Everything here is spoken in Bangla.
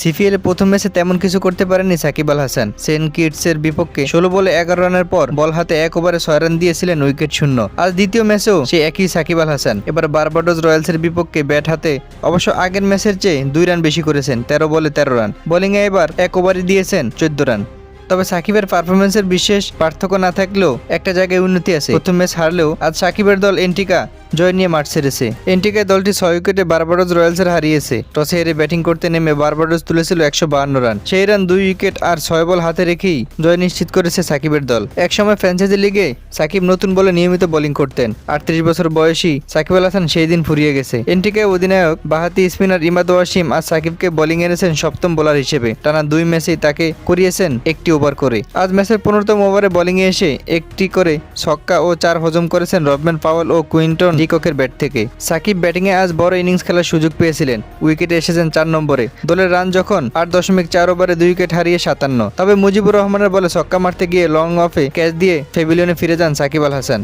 সিপিএল প্রথম ম্যাচে তেমন কিছু করতে পারেননি সাকিব আল হাসান। সেন্ট কিটসের বিপক্ষে ষোলো বলে এগারো রানের পর বল হাতে এক ওভারে ছয় রান দিয়েছিলেন উইকেট শূন্য। আজ দ্বিতীয় ম্যাচেও সে একই সাকিব আল হাসান। এবার বারবাডোজ রয়্যালসের বিপক্ষে ব্যাট হাতে অবশ্য আগের ম্যাচের চেয়ে দুই রান বেশি করেছেন, তেরো বলে তেরো রান। বোলিংয়ে এবার এক ওভারে দিয়েছেন চোদ্দ রান। তবে সাকিবের পারফরমেন্সের বিশেষ পার্থক্য না থাকলেও একটা জায়গায় উন্নতি আছে। প্রথম ম্যাচ হারলেও আজ সাকিবের দল এন্টিকা জয় নিয়ে মাঠ ছেড়েছে এন্টিকায় দলটি ছয় উইকেটে বারবাডোজ রয়্যালসের হারিয়েছে। টসে হেরে ব্যাটিং করতে নেমে বারবাডোজ তুলেছিল একশো বাহান্ন রান। সেই রান দুই উইকেট আর ছয় বল হাতে রেখেই জয় নিশ্চিত করেছে সাকিবের দল। একসময় ফ্র্যাঞ্চাইজি লিগে সাকিব নতুন বলে নিয়মিত বোলিং করতেন। আটত্রিশ বছর বয়সী সাকিব আল হাসান সেই দিন ফুরিয়ে গেছে। এন্টিকায় অধিনায়ক বাহাতি স্পিনার ইমাদ ওয়াসিম আর সাকিবকে বোলিং এনেছেন সপ্তম বোলার হিসেবে। টানা দুই ম্যাচেই তাকে করিয়েছেন একটি ওভার করে। আজ ম্যাচের পনেরোতম ওভারে বোলিংয়ে এসে একটি করে ছক্কা ও চার হজম করেছেন রবম্যান পাওয়েল ও কুইন্টন ডিককের ব্যাট থেকে। সাকিব ব্যাটিংয়ে আজ বড় ইনিংস খেলার সুযোগ পেয়েছিলেন। উইকেটে এসেছেন চার নম্বরে। দলের রান যখন আট দশমিক চার ওভারে দুই উইকেট হারিয়ে সাতান্ন। তবে মুজিবুর রহমানের বলে ছক্কা মারতে গিয়ে লং অফে ক্যাচ দিয়ে ফেভিলিয়নে ফিরে যান সাকিব আল হাসান।